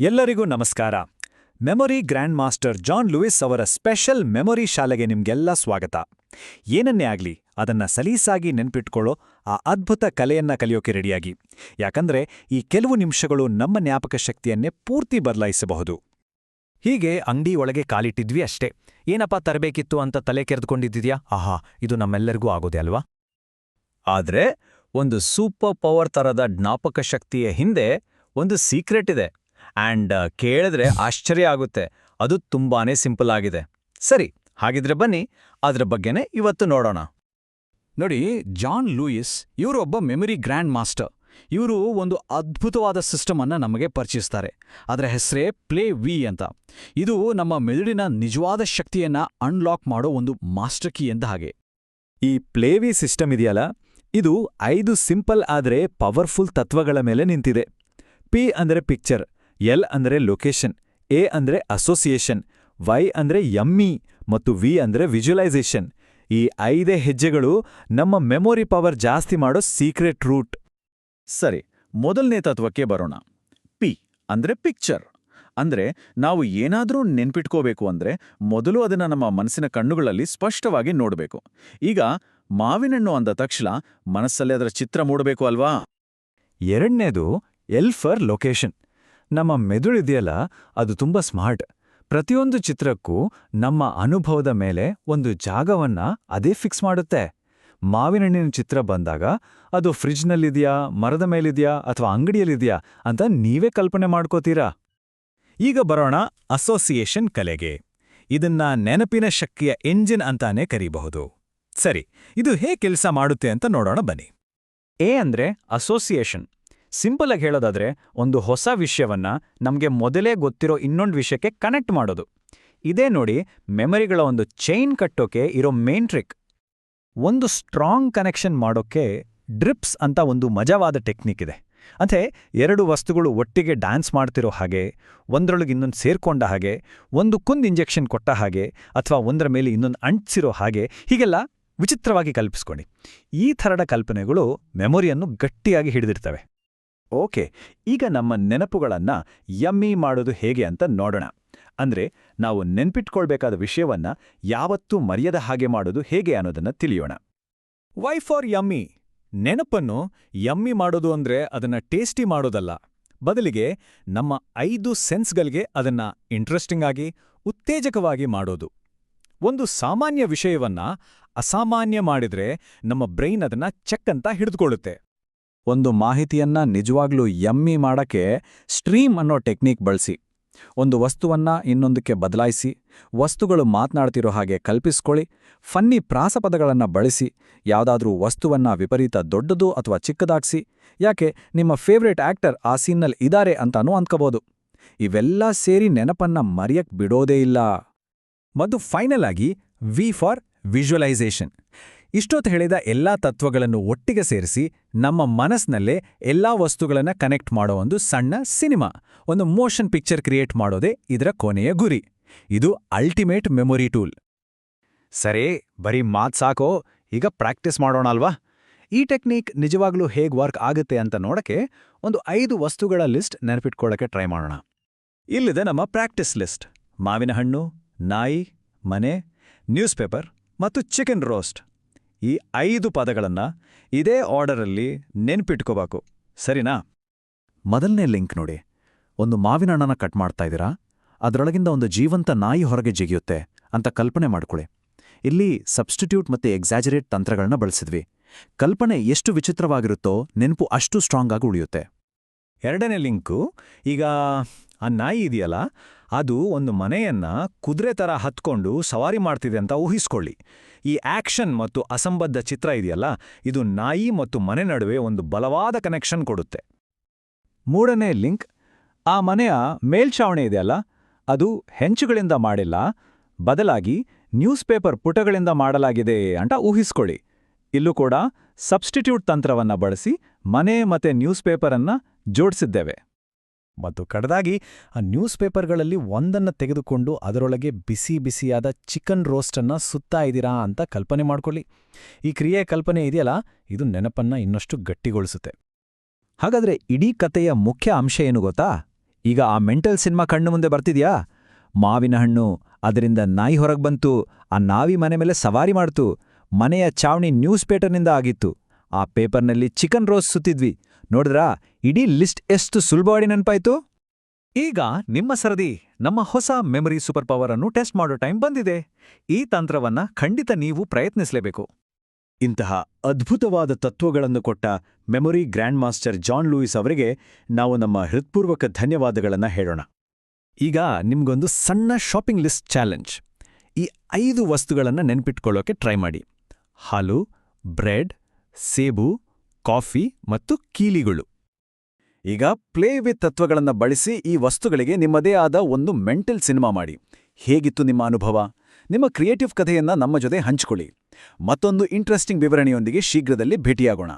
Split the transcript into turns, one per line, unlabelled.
ಎಲ್ಲರಿಗೂ ನಮಸ್ಕಾರ. Memory grand master John Louis ಅವರ ಸ್ಪೆಷಲ್ ಮೆಮೊರಿ ಶಾಲೆಗೆ ನಿಮ್ಗೆಲ್ಲ ಸ್ವಾಗತ. ಏನನ್ನೇ ಆಗ್ಲಿ, ಅದನ್ನ ಸಲೀಸಾಗಿ ನೆನ್ಪಿಟ್ಕೊಳ್ಳೋ ಆ ಅದ್ಭುತ ಕಲೆಯನ್ನ ಕಲಿಯೋಕೆ ರೆಡಿಯಾಗಿ. ಯಾಕಂದ್ರೆ ಈ ಕೆಲವು ನಿಮಿಷಗಳು ನಮ್ಮ ಜ್ಞಾಪಕ ಶಕ್ತಿಯನ್ನೇ ಪೂರ್ತಿ ಬದಲಾಯಿಸಬಹುದು.
ಹೀಗೆ ಅಂಗಡಿ ಒಳಗೆ ಕಾಲಿಟ್ಟಿದ್ವಿ ಅಷ್ಟೇ. ಏನಪ್ಪ ತರಬೇಕಿತ್ತು ಅಂತ ತಲೆ ಕೆರೆದುಕೊಂಡಿದ್ದಿದ್ಯಾ? ಆಹಾ, ಇದು ನಮ್ಮೆಲ್ಲರಿಗೂ ಆಗೋದೆ ಅಲ್ವಾ? ಆದ್ರೆ, ಒಂದು ಸೂಪರ್ ಪವರ್ ತರದ ಜ್ಞಾಪಕ ಶಕ್ತಿಯ ಹಿಂದೆ ಒಂದು ಸೀಕ್ರೆಟ್ ಇದೆ. ಆ್ಯಂಡ್ ಕೇಳಿದ್ರೆ ಆಶ್ಚರ್ಯ ಆಗುತ್ತೆ. ಅದು ತುಂಬಾನೇ ಸಿಂಪಲ್ ಆಗಿದೆ. ಸರಿ, ಹಾಗಿದ್ರೆ ಬನ್ನಿ. ಅದ್ರ ಬಗ್ಗೆನೇ ಇವತ್ತು ನೋಡೋಣ.
ನೋಡಿ, ಜಾನ್ ಲೂಯಿಸ್ ಇವರು ಒಬ್ಬ ಮೆಮರಿ ಗ್ರ್ಯಾಂಡ್ ಮಾಸ್ಟರ್. ಇವರು ಒಂದು ಅದ್ಭುತವಾದ ಸಿಸ್ಟಮನ್ನು ನಮಗೆ ಪರಿಚಯಿಸ್ತಾರೆ. ಅದರ ಹೆಸರೇ ಪ್ಲೇ ವಿ ಅಂತ. ಇದು ನಮ್ಮ ಮೆದುಳಿನ ನಿಜವಾದ ಶಕ್ತಿಯನ್ನ ಅನ್ಲಾಕ್ ಮಾಡೋ ಒಂದು ಮಾಸ್ಟರ್ ಕೀ ಎಂದ ಹಾಗೆ.
ಈ ಪ್ಲೇ ವಿ ಸಿಸ್ಟಮ್ ಇದೆಯಲ್ಲ? ಇದು ಐದು ಸಿಂಪಲ್ ಆದ್ರೆ ಪವರ್ಫುಲ್ ತತ್ವಗಳ ಮೇಲೆ ನಿಂತಿದೆ. ಪಿ ಅಂದ್ರೆ ಪಿಕ್ಚರ್ ಎಲ್ ಅಂದ್ರೆ ಲೊಕೇಶನ್ ಎ ಅಂದ್ರೆ ಅಸೋಸಿಯೇಷನ್ ವೈ ಅಂದ್ರೆ ಯಮ್ಮಿ ಮತ್ತು ವಿ ಅಂದ್ರೆ ವಿಜುವಲೈಸೇಷನ್ ಈ ಐದೇ ಹೆಜ್ಜೆಗಳು ನಮ್ಮ ಮೆಮೊರಿ ಪವರ್ ಜಾಸ್ತಿ ಮಾಡೋ ಸೀಕ್ರೆಟ್ ರೂಟ್
ಸರಿ, ಮೊದಲನೇ ತತ್ವಕ್ಕೆ ಬರೋಣ. ಪಿ ಅಂದ್ರೆ ಪಿಕ್ಚರ್ ಅಂದ್ರೆ ನಾವು ಏನಾದರೂ ನೆನ್ಪಿಟ್ಕೋಬೇಕು ಅಂದ್ರೆ ಮೊದಲು ಅದನ್ನ ನಮ್ಮ ಮನಸ್ಸಿನ ಕಣ್ಣುಗಳಲ್ಲಿ ಸ್ಪಷ್ಟವಾಗಿ ನೋಡಬೇಕು. ಈಗ ಮಾವಿನಣ್ಣು ಅಂದ ತಕ್ಷಣ ಮನಸ್ಸಲ್ಲಿ ಅದರ ಚಿತ್ರ ಮೂಡಬೇಕು ಅಲ್ವಾ?
ಎರಡನೇದು ಎಲ್ ಫರ್ ಲೊಕೇಶನ್ ನಮ್ಮ ಮೆದುಳಿದೆಯಲ್ಲ ಅದು ತುಂಬ ಸ್ಮಾರ್ಟ್. ಪ್ರತಿಯೊಂದು ಚಿತ್ರಕ್ಕೂ ನಮ್ಮ ಅನುಭವದ ಮೇಲೆ ಒಂದು ಜಾಗವನ್ನ ಅದೇ ಫಿಕ್ಸ್ ಮಾಡುತ್ತೆ. ಮಾವಿನಹಣ್ಣಿನ ಚಿತ್ರ ಬಂದಾಗ, ಅದು ಫ್ರಿಜ್ನಲ್ಲಿದೆಯಾ, ಮರದ ಮೇಲಿದೆಯಾ ಅಥವಾ ಅಂಗಡಿಯಲ್ಲಿದೆಯಾ ಅಂತ ನೀವೇ ಕಲ್ಪನೆ ಮಾಡ್ಕೋತೀರಾ? ಈಗ ಬರೋಣ ಅಸೋಸಿಯೇಷನ್ ಕಲೆಗೆ. ಇದನ್ನ ನೆನಪಿನ ಶಕ್ತಿಯ ಎಂಜಿನ್ ಅಂತಾನೆ ಕರೀಬಹುದು. ಸರಿ, ಇದು ಹೇ ಕೆಲಸ ಮಾಡುತ್ತೆ ಅಂತ ನೋಡೋಣ ಬನ್ನಿ. ಎ ಅಂದ್ರೆ ಅಸೋಸಿಯೇಷನ್. ಸಿಂಪಲ್ ಆಗಿ ಹೇಳೋದಾದ್ರೆ, ಒಂದು ಹೊಸ ವಿಷಯವನ್ನ ನಮಗೆ ಮೊದಲೇ ಗೊತ್ತಿರೋ ಇನ್ನೊಂದು ವಿಷಯಕ್ಕೆ ಕನೆಕ್ಟ್ ಮಾಡೋದು. ಇದೇ ನೋಡಿ ಮೆಮರಿಗಳ ಒಂದು ಚೈನ್ ಕಟ್ಟೋಕೆ ಇರೋ ಮೇನ್ ಟ್ರಿಕ್ ಒಂದು ಸ್ಟ್ರಾಂಗ್ ಕನೆಕ್ಷನ್ ಮಾಡೋಕ್ಕೆ ಡ್ರಿಪ್ಸ್ ಅಂತ ಒಂದು ಮಜವಾದ ಟೆಕ್ನಿಕ್ ಇದೆ. ಅಂದ್ರೆ, ಎರಡು ವಸ್ತುಗಳು ಒಟ್ಟಿಗೆ ಡ್ಯಾನ್ಸ್ ಮಾಡ್ತಿರೋ ಹಾಗೆ, ಒಂದರೊಳಗೆ ಇನ್ನೊಂದು ಸೇರ್ಕೊಂಡ ಹಾಗೆ, ಒಂದು ಕುಂದ್ ಇಂಜೆಕ್ಷನ್ ಕೊಟ್ಟ ಹಾಗೆ, ಅಥವಾ ಒಂದರ ಮೇಲೆ ಇನ್ನೊಂದು ಅಂಟಿಸಿರೋ ಹಾಗೆ, ಹೀಗೆಲ್ಲ ವಿಚಿತ್ರವಾಗಿ ಕಲ್ಪಿಸ್ಕೊಳ್ಳಿ ಈ ಥರದ ಕಲ್ಪನೆಗಳು ಮೆಮೊರಿಯನ್ನು ಗಟ್ಟಿಯಾಗಿ ಹಿಡಿದಿರ್ತವೆ ಓಕೆ, ಈಗ ನಮ್ಮ ನೆನಪುಗಳನ್ನ ಯಮ್ಮಿ ಮಾಡೋದು ಹೇಗೆ ಅಂತ ನೋಡೋಣ. ಅಂದ್ರೆ, ನಾವು ನೆನ್ಪಿಟ್ಕೊಳ್ಬೇಕಾದ ವಿಷಯವನ್ನ ಯಾವತ್ತೂ ಮರೆಯದ ಹಾಗೆ ಮಾಡೋದು ಹೇಗೆ ಅನ್ನೋದನ್ನ ತಿಳಿಯೋಣ. ವೈ ಫಾರ್ ಯಮ್ಮಿ ನೆನಪನ್ನು ಯಮ್ಮಿ ಮಾಡೋದು ಅಂದ್ರೆ ಅದನ್ನ ಟೇಸ್ಟಿ ಮಾಡೋದಲ್ಲ. ಬದಲಿಗೆ ನಮ್ಮ ಐದು ಸೆನ್ಸ್ಗಳಿಗೆ ಅದನ್ನ ಇಂಟ್ರೆಸ್ಟಿಂಗ್ ಆಗಿ, ಉತ್ತೇಜಕವಾಗಿ ಮಾಡೋದು. ಒಂದು ಸಾಮಾನ್ಯ ವಿಷಯವನ್ನ ಅಸಾಮಾನ್ಯ ಮಾಡಿದ್ರೆ ನಮ್ಮ ಬ್ರೈನ್ ಅದನ್ನ ಚೆಕ್ ಅಂತ ಹಿಡಿದುಕೊಳ್ಳುತ್ತೆ. ಒಂದು ಮಾಹಿತಿಯನ್ನ ನಿಜವಾಗ್ಲೂ ಯಮ್ಮಿ ಮಾಡಕ್ಕೆ ಸ್ಟ್ರೀಮ್ ಅನ್ನೋ ಟೆಕ್ನಿಕ್ ಬಳಸಿ. ಒಂದು ವಸ್ತುವನ್ನ ಇನ್ನೊಂದಕ್ಕೆ ಬದಲಾಯಿಸಿ, ವಸ್ತುಗಳು ಮಾತನಾಡ್ತಿರೋ ಹಾಗೆ ಕಲ್ಪಿಸ್ಕೊಳ್ಳಿ, ಫನ್ನಿ ಪ್ರಾಸಪದಗಳನ್ನು ಬಳಸಿ, ಯಾವುದಾದ್ರೂ ವಸ್ತುವನ್ನ ವಿಪರೀತ ದೊಡ್ಡದು ಅಥವಾ ಚಿಕ್ಕದಾಗ್ಸಿ, ಯಾಕೆ ನಿಮ್ಮ ಫೇವ್ರೇಟ್ ಆಕ್ಟರ್ ಆ ಸೀನ್ನಲ್ಲಿ ಇದಾರೆ ಅಂತಾನೂ ಅಂದ್ಕೋಬೋದು. ಇವೆಲ್ಲ ಸೇರಿ ನೆನಪನ್ನ ಮರೆಯಕ್ ಬಿಡೋದೇ ಇಲ್ಲ. ಮತ್ತು ಫೈನಲ್ ಆಗಿ ವಿ ಫಾರ್ ವಿಜುವಲೈಸೇಷನ್ ಇಷ್ಟೊತ್ತು ಹೇಳಿದ ಎಲ್ಲಾ ತತ್ವಗಳನ್ನು ಒಟ್ಟಿಗೆ ಸೇರಿಸಿ ನಮ್ಮ ಮನಸ್ನಲ್ಲೇ ಎಲ್ಲಾ ವಸ್ತುಗಳನ್ನ ಕನೆಕ್ಟ್ ಮಾಡೋ ಒಂದು ಸಣ್ಣ ಸಿನಿಮಾ, ಒಂದು ಮೋಷನ್ ಪಿಕ್ಚರ್ ಕ್ರಿಯೇಟ್ ಮಾಡೋದೇ ಇದರ ಕೊನೆಯ ಗುರಿ. ಇದು ಅಲ್ಟಿಮೇಟ್ ಮೆಮೊರಿ ಟೂಲ್. ಸರಿ, ಬರೀ ಮಾತ್ ಸಾಕೋ, ಈಗ ಪ್ರಾಕ್ಟೀಸ್ ಮಾಡೋಣ ಅಲ್ವಾ? ಈ ಟೆಕ್ನಿಕ್ ನಿಜವಾಗ್ಲೂ ಹೇಗ್ ವರ್ಕ್ ಆಗುತ್ತೆ ಅಂತ ನೋಡಕ್ಕೆ ಒಂದು ಐದು ವಸ್ತುಗಳ ಲಿಸ್ಟ್ ನೆನಪಿಟ್ಕೊಳ್ಳೋಕೆ ಟ್ರೈ ಮಾಡೋಣ. ಇಲ್ಲಿದೆ ನಮ್ಮ ಪ್ರಾಕ್ಟೀಸ್ ಲಿಸ್ಟ್. ಮಾವಿನ ಹಣ್ಣು, ನಾಯಿ, ಮನೆ ನ್ಯೂಸ್ ಪೇಪರ್ ಮತ್ತು ಚಿಕನ್ ರೋಸ್ಟ್. ಈ ಐದು ಪದಗಳನ್ನ ಇದೇ ಆರ್ಡರಲ್ಲಿ ನೆನ್ಪಿಟ್ಕೋಬೇಕು. ಸರಿನಾ? ಮೊದಲನೇ ಲಿಂಕ್ ನೋಡಿ. ಒಂದು ಮಾವಿನ ಹಣ್ಣನ್ನ ಕಟ್ ಮಾಡ್ತಾ ಇದ್ದೀರಾ? ಅದರೊಳಗಿಂದ ಒಂದು ಜೀವಂತ ನಾಯಿ ಹೊರಗೆ ಜಿಗಿಯುತ್ತೆ ಅಂತ ಕಲ್ಪನೆ ಮಾಡ್ಕೊಳ್ಳಿ. ಇಲ್ಲಿ ಸಬ್ಸ್ಟಿಟ್ಯೂಟ್ ಮತ್ತೆ ಎಕ್ಸಾಜರೇಟ್ ತಂತ್ರಗಳನ್ನ ಬಳಸಿದ್ವಿ. ಕಲ್ಪನೆ ಎಷ್ಟು ವಿಚಿತ್ರವಾಗಿರುತ್ತೋ ನೆನಪು ಅಷ್ಟು ಸ್ಟ್ರಾಂಗ್ ಆಗಿ ಉಳಿಯುತ್ತೆ. ಎರಡನೇ ಲಿಂಕು, ಈಗ ಆ ನಾಯಿ ಇದೆಯಲ್ಲ ಅದು ಒಂದು ಮನೆಯನ್ನ ಕುದುರೆ ತರ ಹತ್ಕೊಂಡು ಸವಾರಿ ಮಾಡ್ತಿದೆ ಅಂತ ಊಹಿಸ್ಕೊಳ್ಳಿ. ಈ ಆಕ್ಷನ್ ಮತ್ತು ಅಸಂಬದ್ಧ ಚಿತ್ರ ಇದೆಯಲ್ಲ, ಇದು ನಾಯಿ ಮತ್ತು ಮನೆ ನಡುವೆ ಒಂದು ಬಲವಾದ ಕನೆಕ್ಷನ್ ಕೊಡುತ್ತೆ. ಮೂರನೇ ಲಿಂಕ್, ಆ ಮನೆಯ ಮೇಲ್ಛಾವಣಿ ಇದೆಯಲ್ಲ, ಅದು ಹೆಂಚುಗಳಿಂದ ಮಾಡಿಲ್ಲ, ಬದಲಾಗಿ ನ್ಯೂಸ್ ಪೇಪರ್ ಪುಟಗಳಿಂದ ಮಾಡಲಾಗಿದೆ ಅಂತ ಊಹಿಸ್ಕೊಳ್ಳಿ. ಇಲ್ಲೂ ಕೂಡ ಸಬ್ಸ್ಟಿಟ್ಯೂಟ್ ತಂತ್ರವನ್ನ ಬಳಸಿ ಮನೆ ಮತ್ತೆ ನ್ಯೂಸ್ ಪೇಪರನ್ನ ಜೋಡಿಸಿದ್ದೇವೆ. ಮತ್ತು ಕಡದಾಗಿ ಆ ನ್ಯೂಸ್ ಪೇಪರ್ಗಳಲ್ಲಿ ಒಂದನ್ನ ತೆಗೆದುಕೊಂಡು ಅದರೊಳಗೆ ಬಿಸಿ ಬಿಸಿಯಾದ ಚಿಕನ್ ರೋಸ್ಟನ್ನು ಸುತ್ತಾ ಇದ್ದೀರಾ ಅಂತ ಕಲ್ಪನೆ ಮಾಡ್ಕೊಳ್ಳಿ. ಈ ಕ್ರಿಯೆ ಕಲ್ಪನೆ ಇದೆಯಲ್ಲ? ಇದು ನೆನಪನ್ನ ಇನ್ನಷ್ಟು ಗಟ್ಟಿಗೊಳಿಸುತ್ತೆ. ಹಾಗಾದ್ರೆ ಇಡೀ ಕತೆಯ ಮುಖ್ಯ ಅಂಶ ಏನು ಗೊತ್ತಾ?
ಈಗ ಆ ಮೆಂಟಲ್ ಸಿನಿಮಾ ಕಣ್ಣು ಮುಂದೆ ಬರ್ತಿದ್ಯಾ? ಮಾವಿನ ಹಣ್ಣು, ಅದರಿಂದ ನಾಯಿ ಹೊರಗೆ ಬಂತು, ಆ ನಾವಿ ಮನೆ ಮೇಲೆ ಸವಾರಿ ಮಾಡ್ತು, ಮನೆಯ ಚಾವಣಿ ನ್ಯೂಸ್ ಪೇಪರ್ನಿಂದ ಆಗಿತ್ತು. ಆ ಪೇಪರ್ನಲ್ಲಿ ಚಿಕನ್ ರೋಸ್ ಸುತ್ತಿದ್ವಿ. ನೋಡಿದ್ರಾ? ಇಡೀ ಲಿಸ್ಟ್ ಎಷ್ಟು ಸುಲಭವಾಗಿ ನೆನಪಾಯ್ತು?
ಈಗ ನಿಮ್ಮ ಸರದಿ, ನಮ್ಮ ಹೊಸ ಮೆಮರಿ ಸೂಪರ್ ಪವರ್ ಅನ್ನು ಟೆಸ್ಟ್ ಮಾಡೋ ಟೈಮ್ ಬಂದಿದೆ. ಈ ತಂತ್ರವನ್ನ ಖಂಡಿತ ನೀವು ಪ್ರಯತ್ನಿಸಲೇಬೇಕು.
ಇಂತಹ ಅದ್ಭುತವಾದ ತತ್ವಗಳನ್ನು ಕೊಟ್ಟ memory grand master John Louis ಅವರಿಗೆ ನಾವು ನಮ್ಮ ಹೃತ್ಪೂರ್ವಕ ಧನ್ಯವಾದಗಳನ್ನು ಹೇಳೋಣ.
ಈಗ ನಿಮ್ಗೊಂದು ಸಣ್ಣ ಶಾಪಿಂಗ್ ಲಿಸ್ಟ್ ಚಾಲೆಂಜ್. ಈ ಐದು ವಸ್ತುಗಳನ್ನು ನೆನ್ಪಿಟ್ಕೊಳ್ಳೋಕೆ ಟ್ರೈ ಮಾಡಿ. ಹಾಲು, ಬ್ರೆಡ್, ಸೇಬು ಕಾಫಿ ಮತ್ತು ಕೀಲಿಗಳು.
ಈಗ ಪ್ಲೇ ವಿತ್ ತತ್ವಗಳನ್ನು ಬಳಸಿ ಈ ವಸ್ತುಗಳಿಗೆ ನಿಮ್ಮದೇ ಆದ ಒಂದು ಮೆಂಟಲ್ ಸಿನಿಮಾ ಮಾಡಿ. ಹೇಗಿತ್ತು ನಿಮ್ಮ ಅನುಭವ? ನಿಮ್ಮ ಕ್ರಿಯೇಟಿವ್ ಕಥೆಯನ್ನ ನಮ್ಮ ಜೊತೆ ಹಂಚಿಕೊಳ್ಳಿ. ಮತ್ತೊಂದು ಇಂಟ್ರೆಸ್ಟಿಂಗ್ ವಿವರಣೆಯೊಂದಿಗೆ ಶೀಘ್ರದಲ್ಲಿ ಭೇಟಿಯಾಗೋಣ.